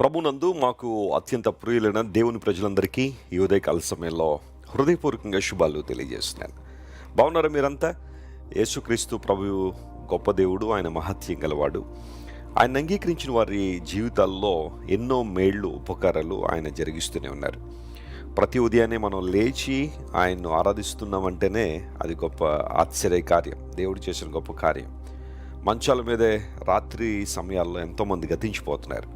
ప్రభునందు మాకు అత్యంత ప్రియులైన దేవుని ప్రజలందరికీ ఈ ఉదయకాల సమయంలో హృదయపూర్వకంగా శుభాలు తెలియజేస్తున్నాను. బాగున్నారా మీరంతా? యేసుక్రీస్తు ప్రభువు గొప్ప దేవుడు ఆయన మహత్యం గలవాడు. ఆయన అంగీకరించిన వారి జీవితాల్లో ఎన్నో మేళ్ళు ఉపకారాలు ఆయన జరిగిస్తూనే ఉన్నారు. ప్రతి ఉదయాన్నే మనం లేచి ఆయన్ను ఆరాధిస్తున్నామంటేనే అది గొప్ప ఆశ్చర్య కార్యం. దేవుడు చేసిన గొప్ప కార్యం. మంచాల మీదే రాత్రి సమయాల్లో ఎంతోమంది గతించిపోతున్నారు.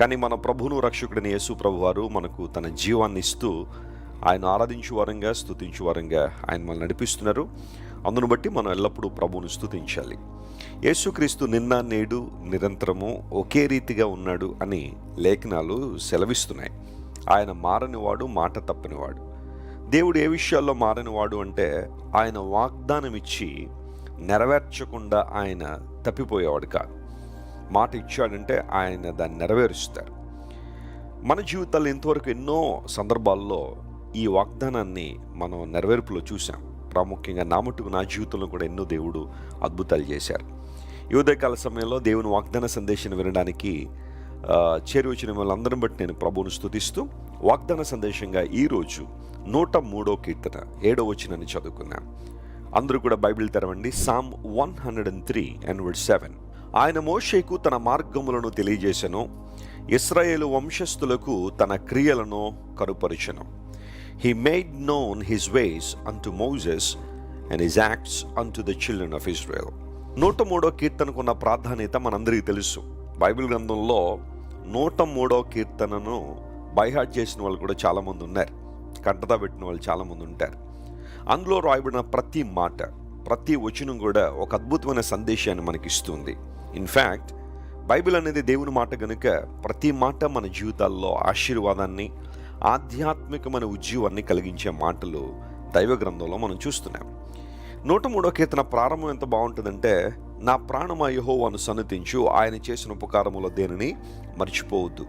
కానీ మన ప్రభును రక్షకుడిని యేసు ప్రభు వారు మనకు తన జీవాన్ని ఇస్తూ ఆయన ఆరాధించు వారంగా స్థుతించు వారంగా ఆయన మనల్ని నడిపిస్తున్నారు. అందును బట్టి మనం ఎల్లప్పుడూ ప్రభువును స్తుతించాలి. యేసుక్రీస్తు నిన్న నేడు నిరంతరము ఒకే రీతిగా ఉన్నాడు అని లేఖనాలు సెలవిస్తున్నాయి. ఆయన మారనివాడు మాట తప్పనివాడు. దేవుడు ఏ విషయాల్లో మారనివాడు అంటే ఆయన వాగ్దానం ఇచ్చి నెరవేర్చకుండా ఆయన తప్పిపోయేవాడు కాదు. మాట ఇచ్చాడంటే ఆయన దాన్ని నెరవేరుస్తారు. మన జీవితాల్లో ఇంతవరకు ఎన్నో సందర్భాల్లో ఈ వాగ్దానాన్ని మనం నెరవేర్పులో చూసాం ప్రాముఖ్యంగా నా మట్టుకు నా జీవితంలో కూడా ఎన్నో దేవుడు అద్భుతాలు చేశారు. ఈ సమయంలో దేవుని వాగ్దాన సందేశాన్ని వినడానికి చేరి వచ్చిన వాళ్ళందరిని బట్టి నేను ప్రభువును స్తుతిస్తూ వాగ్దాన సందేశంగా ఈరోజు నూట మూడో కీర్తన ఏడో వచ్చినని చదువుకున్నాను అందరూ కూడా బైబిల్ తెరవండి. Psalm one hundred and three and word seven. ఆయన మోషేకు తన మార్గములను తెలియజేసెను. ఇస్రాయేలు వంశస్థులకు తన క్రియలను కరుపరిచెను. He made known his ways unto Moses and his acts unto the children of Israel నూట మూడో కీర్తనకున్న ప్రాధాన్యత మనందరికీ తెలుసు. బైబిల్ గ్రంథంలో నూట మూడో కీర్తనను బైహాట్ చేసిన వాళ్ళు కూడా చాలామంది ఉన్నారు. కంటతా పెట్టిన వాళ్ళు చాలామంది ఉంటారు. అందులో రాయబడిన ప్రతి మాట ప్రతి వచనం కూడా ఒక అద్భుతమైన సందేశాన్ని మనకి ఇస్తుంది ఇన్ఫ్యాక్ట్ బైబిల్ అనేది దేవుని మాట గనుక ప్రతి మాట మన జీవితాల్లో ఆశీర్వాదాన్ని ఆధ్యాత్మికమైన ఉజ్జీవాన్ని కలిగించే మాటలు దైవ గ్రంథంలో మనం చూస్తున్నాం. నూట మూడో కీర్తన ప్రారంభం ఎంత బాగుంటుందంటే నా ప్రాణమ యహోవాను సన్నతించు ఆయన చేసిన ఉపకారములో దేనిని మర్చిపోవద్దు.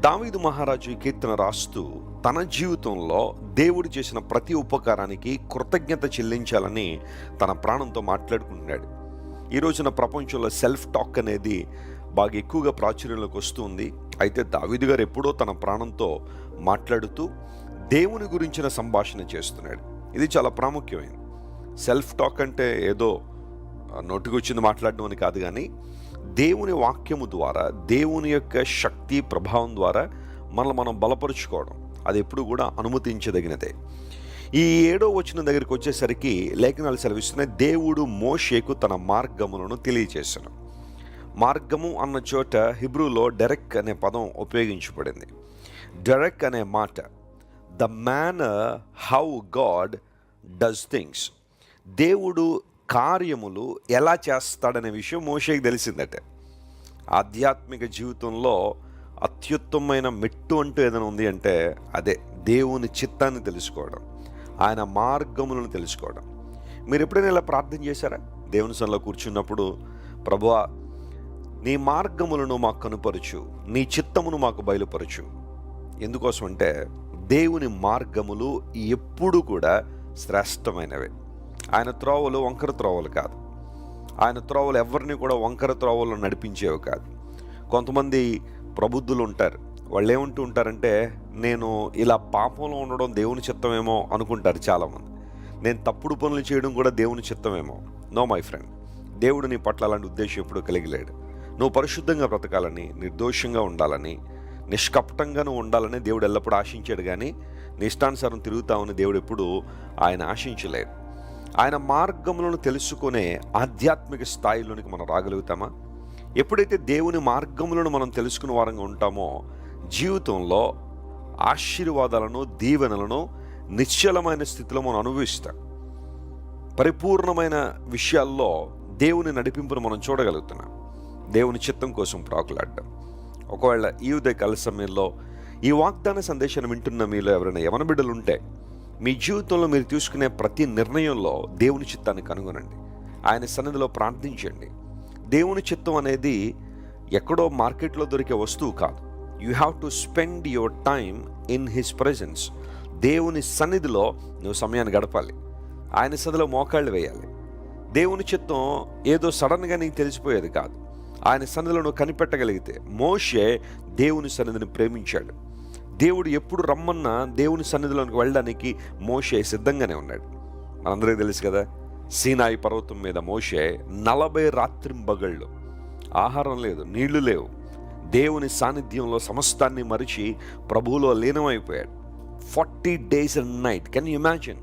దావీదు మహారాజు ఈ కీర్తన రాస్తూ తన జీవితంలో దేవుడు చేసిన ప్రతి ఉపకారానికి కృతజ్ఞత చెల్లించాలని తన ప్రాణంతో మాట్లాడుకుంటున్నాడు. ఈ రోజున ప్రపంచంలో సెల్ఫ్ టాక్ అనేది బాగా ఎక్కువగా ప్రాచుర్యంలోకి వస్తుంది. అయితే దావిది గారు ఎప్పుడో తన ప్రాణంతో మాట్లాడుతూ దేవుని గురించిన సంభాషణ చేస్తున్నాడు. ఇది చాలా ప్రాముఖ్యమైనది. సెల్ఫ్ టాక్ అంటే ఏదో నోటికొచ్చింది మాట్లాడడం అని కాదు కానీ దేవుని వాక్యము ద్వారా దేవుని యొక్క శక్తి ప్రభావం ద్వారా మనల్ని మనం బలపరుచుకోవడం. అది ఎప్పుడు కూడా అనుమతించదగినదే. ఈ ఏడో వచ్చిన దగ్గరికి వచ్చేసరికి లేఖనాలు సెలవిస్తున్నాయి. దేవుడు మోషేకు తన మార్గములను తెలియజేశాను. మార్గము అన్న చోట హిబ్రూలో డెరెక్ అనే పదం ఉపయోగించబడింది. డెరెక్ అనే మాట the manner how God does things. దేవుడు కార్యములు ఎలా చేస్తాడనే విషయం మోషేకి తెలిసిందట. ఆధ్యాత్మిక జీవితంలో అత్యుత్తమైన మెట్టు అంటూ ఏదైనా ఉంది అంటే అదే దేవుని చిత్తాన్ని తెలుసుకోవడం. ఆయన మార్గములను తెలుసుకోవడం. మీరు ఎప్పుడైనా ఇలా ప్రార్థన చేశారా? దేవుని సన్నిలో కూర్చున్నప్పుడు ప్రభువా నీ మార్గములను మాకు కనుపరచు. నీ చిత్తమును మాకు బయలుపరచు. ఎందుకోసం అంటే దేవుని మార్గములు ఎప్పుడు కూడా శ్రేష్టమైనవే. ఆయన త్రోవలు వంకర త్రోవలు కాదు. ఆయన త్రోవలు ఎవరిని కూడా వంకర త్రోవలు నడిపించేవి కాదు. కొంతమంది ప్రబుద్ధులు ఉంటారు. వాళ్ళు ఏమంటూ ఉంటారంటే నేను ఇలా పాపంలో ఉండడం దేవుని చిత్తమేమో అనుకుంటారు చాలామంది. నేను తప్పుడు పనులు చేయడం కూడా దేవుని చిత్తమేమో. No my friend. దేవుడు నీ పట్ల అలాంటి ఉద్దేశం ఎప్పుడు కలిగిలేడు. నువ్వు పరిశుద్ధంగా బ్రతకాలని నిర్దోషంగా ఉండాలని నిష్కపటంగా నువ్వు ఉండాలని దేవుడు ఎల్లప్పుడూ ఆశించాడు కానీ నీ ఇష్టానుసారం తిరుగుతామని దేవుడు ఎప్పుడు ఆయన ఆశించలేడు. ఆయన మార్గములను తెలుసుకునే ఆధ్యాత్మిక స్థాయిలోనికి మనం రాగలుగుతామా? ఎప్పుడైతే దేవుని మార్గములను మనం తెలుసుకున్న వారంగా ఉంటామో జీవితంలో ఆశీర్వాదాలను దీవెనలను నిశ్చలమైన స్థితిలో మనం అనుభవిస్తాం. పరిపూర్ణమైన విషయాల్లో దేవుని నడిపింపును మనం చూడగలుగుతున్నాం. దేవుని చిత్తం కోసం ప్రాకులాడడం. ఒకవేళ ఈ ఉదయకాల సమయంలో ఈ వాగ్దాన సందేశాన్ని వింటున్న మీలో ఎవరైనా యవన బిడ్డలుంటే మీ జీవితంలో మీరు తీసుకునే ప్రతి నిర్ణయంలో దేవుని చిత్తాన్ని కనుగొనండి. ఆయన సన్నిధిలో ప్రార్థించండి. దేవుని చిత్తం అనేది ఎక్కడో మార్కెట్లో దొరికే వస్తువు కాదు. You have to spend your time in his presence దేవుని సన్నిధిలో నువ్వు సమయాన్ని గడపాలి. ఆయన సన్నిధిలో మోకాళ్ళు వేయాలి. దేవుని చిత్తం ఏదో సడన్గా నీకు తెలిసిపోయేది కాదు. ఆయన సన్నిధిలో నువ్వు కనిపెట్టగలిగితే మోషే దేవుని సన్నిధిని ప్రేమించాడు. దేవుడు ఎప్పుడు రమ్మన్నా దేవుని సన్నిధిలోకి వెళ్ళడానికి మోషే సిద్ధంగానే ఉన్నాడు. మనందరికీ తెలుసు కదా సీనాయి పర్వతం మీద మోషే నలభై రాత్రింబగళ్ళు. ఆహారం లేదు నీళ్ళు లేవు. దేవుని సాన్నిధ్యంలో సమస్తాన్ని మరిచి ప్రభువులో లీనమైపోయాడు. Forty days and night. Can you imagine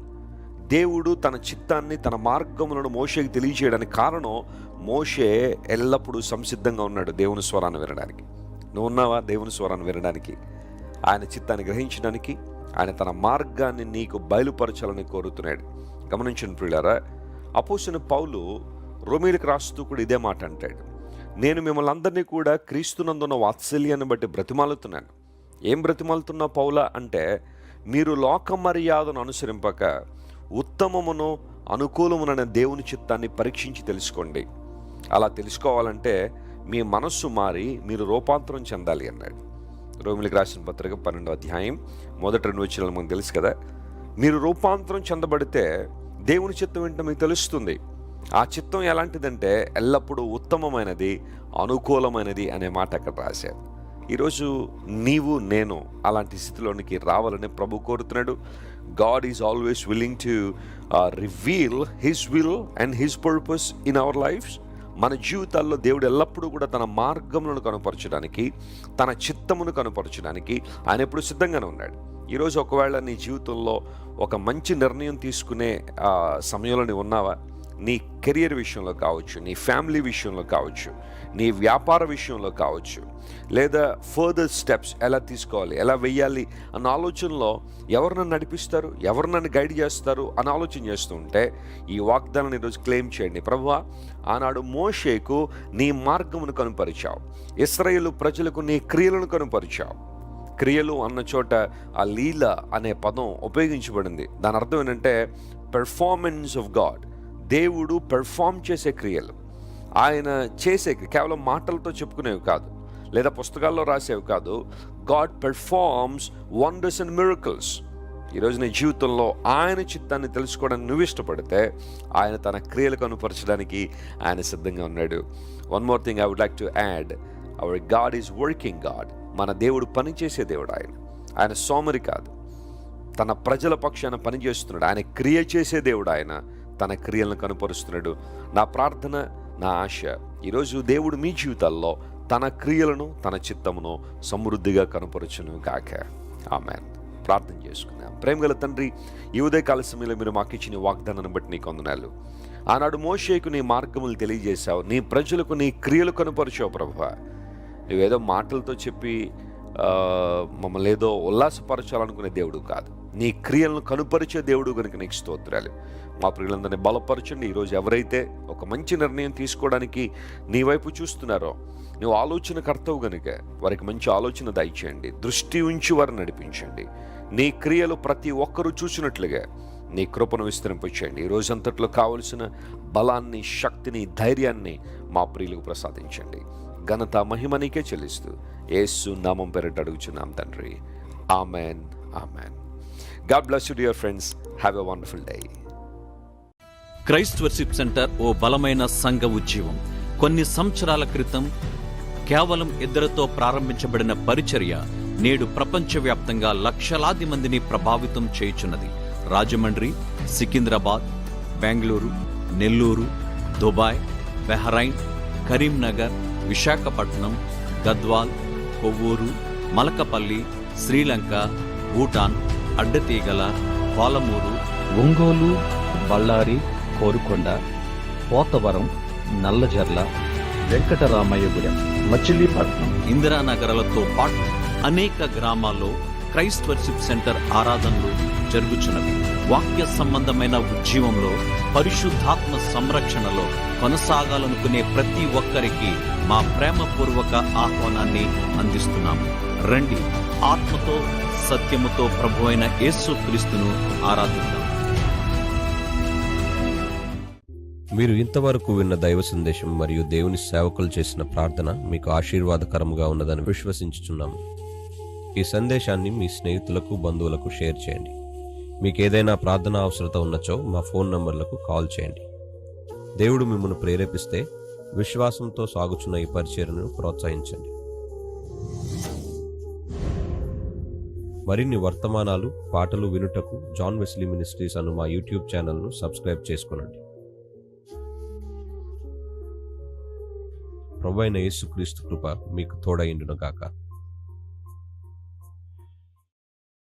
దేవుడు తన చిత్తాన్ని తన మార్గములను మోషేకి తెలియచేయడానికి కారణం మోషే ఎల్లప్పుడూ సంసిద్ధంగా ఉన్నాడు దేవుని స్వరాన్ని వినడానికి. నువ్వు ఉన్నావా దేవుని స్వరాన్ని వినడానికి? ఆయన చిత్తాన్ని గ్రహించడానికి ఆయన తన మార్గాన్ని నీకు బయలుపరచాలని కోరుతున్నాడు. గమనించిన ప్రియులారా అపోసిన పౌలు రోమిలకు రాస్తూ కూడా ఇదే మాట అంటాడు. నేను మిమ్మల్ని అందరినీ కూడా క్రీస్తునందున్న వాత్సల్యాన్ని బట్టి బ్రతిమాలుతున్నాను. ఏం బ్రతిమాలుతున్నా పౌల? అంటే మీరు లోక మర్యాదను అనుసరింపక ఉత్తమమును అనుకూలమునైన దేవుని చిత్తాన్ని పరీక్షించి తెలుసుకోండి. అలా తెలుసుకోవాలంటే మీ మనస్సు మారి మీరు రూపాంతరం చెందాలి అన్నాడు. రోమిలికి రాసిన పత్రిక పన్నెండో అధ్యాయం మొదటి రెండు వచ్చిన మనకు తెలుసు కదా. మీరు రూపాంతరం చెందబడితే దేవుని చిత్తం ఏంటో మీకు తెలుస్తుంది. ఆ చిత్తం ఎలాంటిదంటే ఎల్లప్పుడూ ఉత్తమమైనది అనుకూలమైనది అనే మాట అక్కడ రాశారు. ఈరోజు నీవు నేను అలాంటి స్థితిలోనికి రావాలని ప్రభు కోరుతున్నాడు. God is always willing to reveal his will and his purpose in our lives మన జీవితాల్లో దేవుడు ఎల్లప్పుడూ కూడా తన మార్గములను కనపరచడానికి తన చిత్తమును కనపరచడానికి ఆయన ఎప్పుడు సిద్ధంగానే ఉన్నాడు. ఈరోజు ఒకవేళ నీ జీవితంలో ఒక మంచి నిర్ణయం తీసుకునే సమయంలో నీవు ఉన్నావా? నీ కెరియర్ విషయంలో కావచ్చు నీ ఫ్యామిలీ విషయంలో కావచ్చు నీ వ్యాపార విషయంలో కావచ్చు లేదా ఫర్దర్ స్టెప్స్ ఎలా తీసుకోవాలి ఎలా వెయ్యాలి అన్న ఆలోచనలో ఎవరు నన్ను నడిపిస్తారు ఎవరు నన్ను గైడ్ చేస్తారు అని ఆలోచన చేస్తుంటే ఈ వాగ్దానాన్ని ఈరోజు క్లెయిమ్ చేయండి. ప్రభువా ఆనాడు మోషేకు నీ మార్గమును కనుపరిచావు. ఇస్రాయేలు ప్రజలకు నీ క్రియలను కనుపరిచావు. క్రియలు అన్న చోట ఆ లీల అనే పదం ఉపయోగించబడింది. దాని అర్థం ఏంటంటే పెర్ఫార్మెన్స్ ఆఫ్ గాడ్ దేవుడు పెర్ఫామ్ చేసే క్రియలు. ఆయన చేసే కేవలం మాటలతో చెప్పుకునేవి కాదు. లేదా పుస్తకాల్లో రాసేవి కాదు. God performs wonders and miracles ఈరోజు నీ జీవితంలో ఆయన చిత్తాన్ని తెలుసుకోవడానికి నువ్వు ఇష్టపడితే ఆయన తన క్రియలు కనుపరచడానికి ఆయన సిద్ధంగా ఉన్నాడు. One more thing I would like to add our God is working God మన దేవుడు పనిచేసే దేవుడు ఆయన. ఆయన సోమరి కాదు. తన ప్రజల పక్షాన పనిచేస్తున్నాడు. ఆయన క్రియ చేసే దేవుడు ఆయన. తన క్రియలను కనుపరుస్తున్నాడు. నా ప్రార్థన నా ఆశ ఈరోజు దేవుడు మీ జీవితాల్లో తన క్రియలను తన చిత్తమును సమృద్ధిగా కనపరచును గాక ఆమె ప్రార్థన చేసుకుందాం. ప్రేమగల తండ్రి ఈ ఉదయకాల సమయంలో మీరు మాకు ఇచ్చిన వాగ్దానాన్ని బట్టి నీకు వందనాలు. ఆనాడు మోషేకు నీ మార్గములు తెలియజేశావు. నీ ప్రజలకు నీ క్రియలు కనుపరిచావు ప్రభు నువ్వేదో మాటలతో చెప్పి మమ్మల్ని ఏదో ఉల్లాసపరచాలనుకునే దేవుడు కాదు. నీ క్రియలను కనుపరిచే దేవుడు కనుక నీకు స్తోత్రాలు. మా ప్రియులందరినీ బలపరచండి ఈరోజు ఎవరైతే ఒక మంచి నిర్ణయం తీసుకోవడానికి నీ వైపు చూస్తున్నారో నువ్వు ఆలోచన కర్తవు గనుక వారికి మంచి ఆలోచన దయచేయండి. దృష్టి ఉంచి వారిని నడిపించండి. నీ క్రియలు ప్రతి ఒక్కరూ చూసినట్లుగా నీ కృపను విస్తరింపచేయండి. ఈ రోజంతట్లో కావలసిన బలాన్ని శక్తిని ధైర్యాన్ని మా ప్రియులకు ప్రసాదించండి. ఘనత మహిమ నీకే చెల్లిస్తూ ఏసు నామం పేరిట అడుగుచున్నాం తండ్రి. Amen. Amen. God bless you dear friends have a wonderful day Christ worship centre ఓ బలమైన సంఘ ఉద్యమం కొన్ని సంవత్సరాల క్రితం కేవలం ఇద్దరితో ప్రారంభించబడిన పరిచర్య నేడు ప్రపంచవ్యాప్తంగా లక్షలాది మందిని ప్రభావితం చేయుచున్నది. రాజమండ్రి సికింద్రాబాద్ బెంగళూరు నెల్లూరు దుబాయ్ బెహరైన్ కరీంనగర్ విశాఖపట్నం గద్వాల్ కొవ్వూరు మలకపల్లి శ్రీలంక భూటాన్ అడ్డతీగల పాలమూరు ఒంగోలు బళ్ళారి కోరుకొండ పోతవరం నల్లజర్ల వెంకటరామయ్యగూడెం మచిలీపట్నం ఇందిరానగరాలతో పాటు అనేక గ్రామాల్లో క్రైస్ట్ వర్షిప్ సెంటర్ ఆరాధనలు జరుగుచున్నవి. వాక్య సంబంధమైన ఉద్యమంలో పరిశుద్ధాత్మ సంరక్షణలో కొనసాగాలనుకునే ప్రతి ఒక్కరికి మా ప్రేమపూర్వక ఆహ్వానాన్ని అందిస్తున్నాము. రండి ఆత్మతో సత్యముతో ప్రభు అయిన యేసు క్రీస్తును ఆరాధిద్దాం. మీరు ఇంతవరకు విన్న దైవ సందేశం మరియు దేవుని సేవకులు చేసిన ప్రార్థన మీకు ఆశీర్వాదకరంగా ఉన్నదని విశ్వసించుచున్నాము. ఈ సందేశాన్ని మీ స్నేహితులకు బంధువులకు షేర్ చేయండి. మీకు ఏదైనా ప్రార్థన అవసరత ఉన్నచో మా ఫోన్ నంబర్లకు కాల్ చేయండి. దేవుడు మిమ్మల్ని ప్రేరేపిస్తే విశ్వాసంతో సాగుచున్న ఈ పరిచయను ప్రోత్సహించండి. మరిన్ని వర్తమానాలు పాటలు వినుటకు జాన్ వెస్లీ మినిస్ట్రీస్ అను మా యూట్యూబ్ ఛానల్ను సబ్స్క్రైబ్ చేసుకునండి. ప్రభు అయిన యేసుక్రీస్తు కృప మీకు తోడైండును గాక.